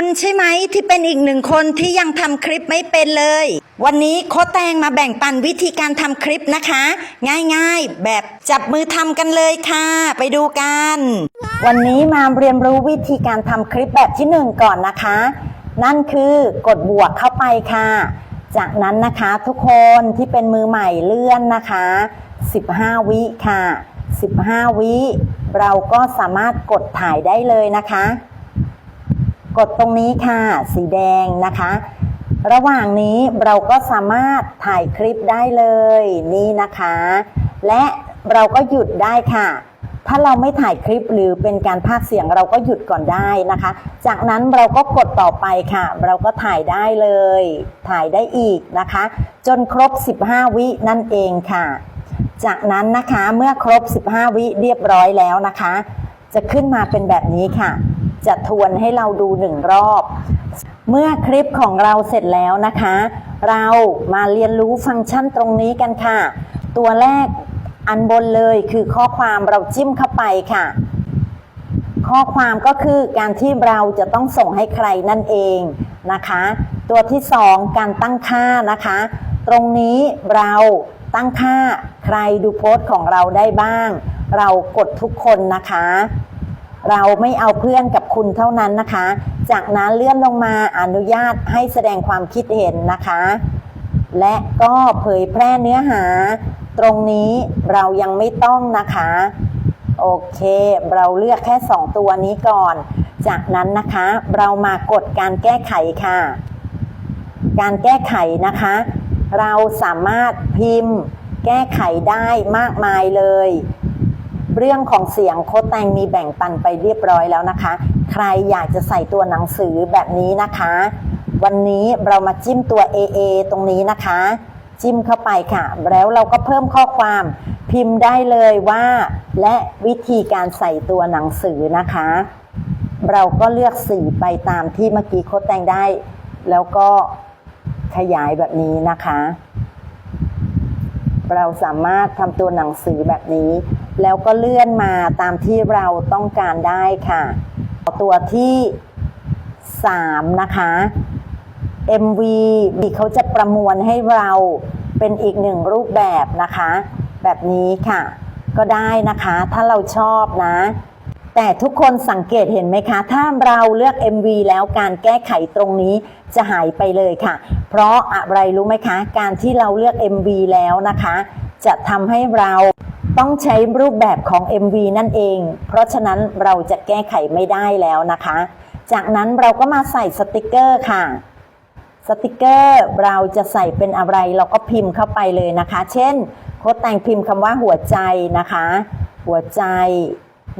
คุณใช่ไหมที่เป็นอีกหนึ่งคนที่ยังทำคลิปไม่เป็นเลย วันนี้โคชแตงมาแบ่งปันวิธีการทำคลิปนะคะ ง่ายๆ แบบจับมือทำกันเลยค่ะ ไปดูกัน วันนี้มาเรียนรู้วิธีการทำคลิปแบบที่หนึ่งก่อนนะคะ นั่นคือกดบวกเข้าไปค่ะ จากนั้นนะคะทุกคนที่เป็นมือใหม่เลื่อนนะคะ 15 วิค่ะ 15 วิ เราก็สามารถกดถ่ายได้เลยนะคะ กดตรงนี้ค่ะ สีแดงนะคะ ระหว่างนี้เราก็สามารถถ่ายคลิปได้เลยนี่นะคะ และเราก็หยุดได้ค่ะ ถ้าเราไม่ถ่ายคลิปหรือเป็นการพากเสียงเราก็หยุดก่อนได้นะคะ จากนั้นเราก็กดต่อไปค่ะ เราก็ถ่ายได้เลย ถ่ายได้อีกนะคะ จนครบ 15 วินั่นเองค่ะ จากนั้นนะคะเมื่อครบ 15 วิเรียบร้อยแล้วนะคะ จะขึ้นมาเป็นแบบนี้ค่ะ จะทวนให้เราดูหนึ่งรอบ เมื่อคลิปของเราเสร็จแล้วนะคะ เรามาเรียนรู้ฟังก์ชันตรงนี้กันค่ะ ตัวแรกอันบนเลยคือข้อความเราจิ้มเข้าไปค่ะ ข้อความก็คือการที่เราจะต้องส่งให้ใครนั่นเองนะคะ ตัวที่สองการตั้งค่านะคะ ตรงนี้เราตั้งค่าใครดูโพสต์ของเราได้บ้าง เรากดทุกคนนะคะ เราไม่เอาเพื่อนกับคุณเท่านั้นนะคะ จากนั้นเลื่อนลงมาอนุญาตให้แสดงความคิดเห็นนะคะ และก็เผยแพร่เนื้อหา ตรงนี้เรายังไม่ต้องนะคะ โอเค เราเลือกแค่ 2 ตัวนี้ก่อน จากนั้นนะคะเรามากดการแก้ไขค่ะ การแก้ไขนะคะ เราสามารถพิมพ์ แก้ไขได้มากมายเลย เรื่องของเสียงโคดแตงมีแบ่งปันไปเรียบร้อยแล้วนะคะ ใครอยากจะใส่ตัวหนังสือแบบนี้นะคะ วันนี้เรามาจิ้มตัว AA ตรงนี้นะคะ จิ้มเข้าไปค่ะ แล้วเราก็เพิ่มข้อความพิมพ์ได้เลยว่า และวิธีการใส่ตัวหนังสือนะคะ เราก็เลือกสีไปตามที่เมื่อกี้โคดแตงได้ แล้วก็ขยายแบบนี้นะคะ เราสามารถทำตัวหนังสือแบบนี้ แล้วก็เลื่อนมาตามที่เราต้องการได้ค่ะ ตัวที่ 3 นะคะ MV เขาจะประมวลให้เราเป็นอีกหนึ่งรูปแบบนะคะ แบบนี้ค่ะ ก็ได้นะคะ ถ้าเราชอบนะ แต่ทุกคนสังเกตเห็นไหมคะ ถ้าเราเลือก MV แล้วการแก้ไขตรงนี้จะหายไปเลยค่ะ เพราะอะไรรู้ไหมคะ การที่เราเลือก MV แล้วนะคะ จะทำให้เรา ต้องใช้รูปแบบของ MV นั่นเอง เพราะฉะนั้นเราจะแก้ไขไม่ได้แล้วนะคะ จากนั้นเราก็มาใส่สติกเกอร์ค่ะ สติกเกอร์เราจะใส่เป็นอะไรเราก็พิมพ์เข้าไปเลยนะคะ เช่น โค้ดแต่งพิมพ์คำว่าหัวใจนะคะ หัวใจ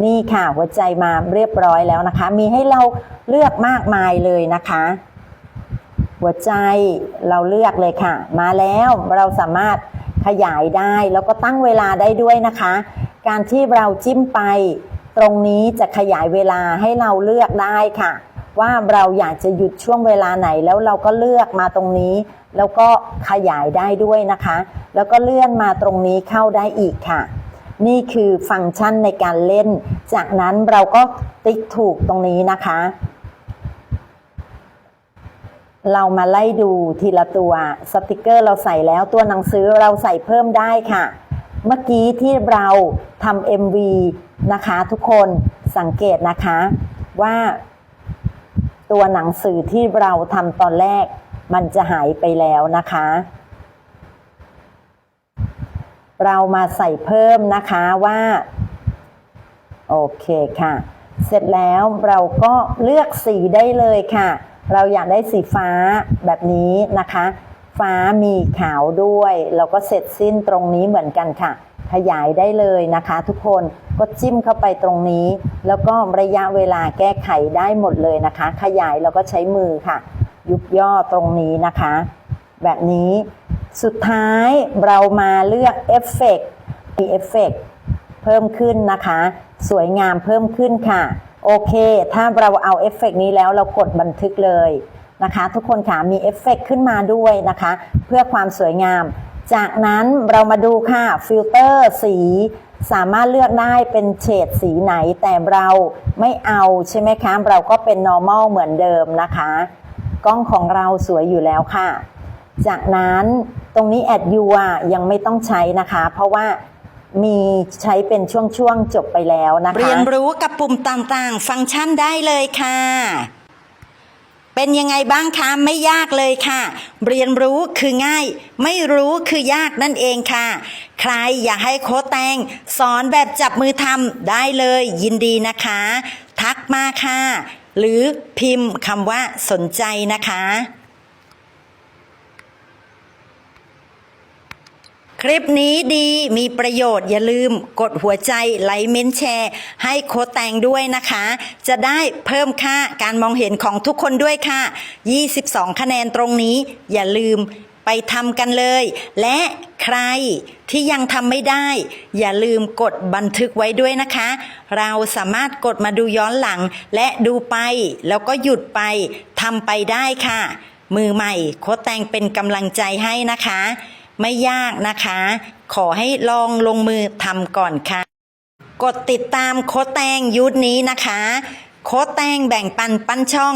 นี่ค่ะหัวใจมาเรียบร้อยแล้วนะคะ มีให้เราเลือกมากมายเลยนะคะ หัวใจเราเลือกเลยค่ะ มาแล้วเราสามารถ ขยายได้แล้วก็ตั้งเวลาได้ด้วยนะคะ การที่เราจิ้มไป ตรงนี้จะขยายเวลาให้เราเลือกได้ค่ะ ว่าเราอยากจะหยุดช่วงเวลาไหนแล้วเราก็เลือกมาตรงนี้ แล้วก็ขยายได้ด้วยนะคะ แล้วก็เลื่อนมาตรงนี้เข้าได้อีกค่ะ นี่คือฟังก์ชันในการเล่น จากนั้นเราก็ติ๊กถูกตรงนี้นะคะ เรามาไล่ดูทีละตัวสติกเกอร์เราใส่แล้วตัวหนังสือเราใส่เพิ่มได้ค่ะ เมื่อกี้ที่เราทำ MV นะคะทุกคนสังเกตนะคะว่า ตัวหนังสือที่เราทำตอนแรกมันจะหายไปแล้วนะคะ เรามาใส่เพิ่มนะคะว่า โอเคค่ะ เสร็จแล้วเราก็เลือกสีได้เลยค่ะ เราอยากได้สีฟ้าแบบนี้นะคะ ฟ้ามีขาวด้วย เราก็เสร็จสิ้นตรงนี้เหมือนกันค่ะ ขยายได้เลยนะคะทุกคนก็จิ้มเข้าไปตรงนี้ แล้วก็ระยะเวลาแก้ไขได้หมดเลยนะคะ ขยายแล้วก็ใช้มือค่ะ ยุบย่อตรงนี้นะคะ แบบนี้สุดท้ายเรามาเลือกเอฟเฟกต์มีเอฟเฟกต์เพิ่มขึ้นนะคะ สวยงามเพิ่มขึ้นค่ะ โอเค ถ้าเราเอาเอฟเฟกต์นี้แล้วเรากดบันทึกเลยนะคะ ทุกคนค่ะมีเอฟเฟกต์ขึ้นมาด้วยนะคะ เพื่อความสวยงาม จากนั้นเรามาดูค่ะฟิลเตอร์สีสามารถเลือกได้เป็นเฉดสีไหนแต่เราไม่เอาใช่ไหมคะ เราก็เป็น normal เหมือนเดิมนะคะ กล้องของเราสวยอยู่แล้วค่ะ จากนั้นตรงนี้แอดยูอะยังไม่ต้องใช้นะคะ เพราะว่า มีใช้เป็นช่วงๆจบไปแล้วนะคะ เรียนรู้กับปุ่มต่างๆ ฟังก์ชันได้เลยค่ะ เป็นยังไงบ้างคะไม่ยากเลยค่ะ เรียนรู้คือง่าย ไม่รู้คือยากนั่นเองค่ะ ใครอยากให้โค้ชแตง สอนแบบจับมือทำได้เลย ยินดีนะคะ ทักมาค่ะ หรือพิมพ์คำว่าสนใจนะคะ คลิปนี้ดีมีประโยชน์อย่าลืมกดหัวใจไลค์เม้นแชร์ ให้โค้ดแตงด้วยนะคะ จะได้เพิ่มค่าการมองเห็นของทุกคนด้วยค่ะ 22 คะแนนตรงนี้ อย่าลืมไปทำกันเลย และใครที่ยังทำไม่ได้ อย่าลืมกดบันทึกไว้ด้วยนะคะ เราสามารถกดมาดูย้อนหลัง และดูไป แล้วก็หยุดไปทำไปได้ค่ะ มือใหม่โค้ดแตงเป็นกำลังใจให้นะคะ ไม่ยากนะคะ ขอให้ลองลงมือทำก่อนค่ะ กดติดตามโคแตงยุทธนี้นะคะ โคแตงแบ่งปันปั้นช่อง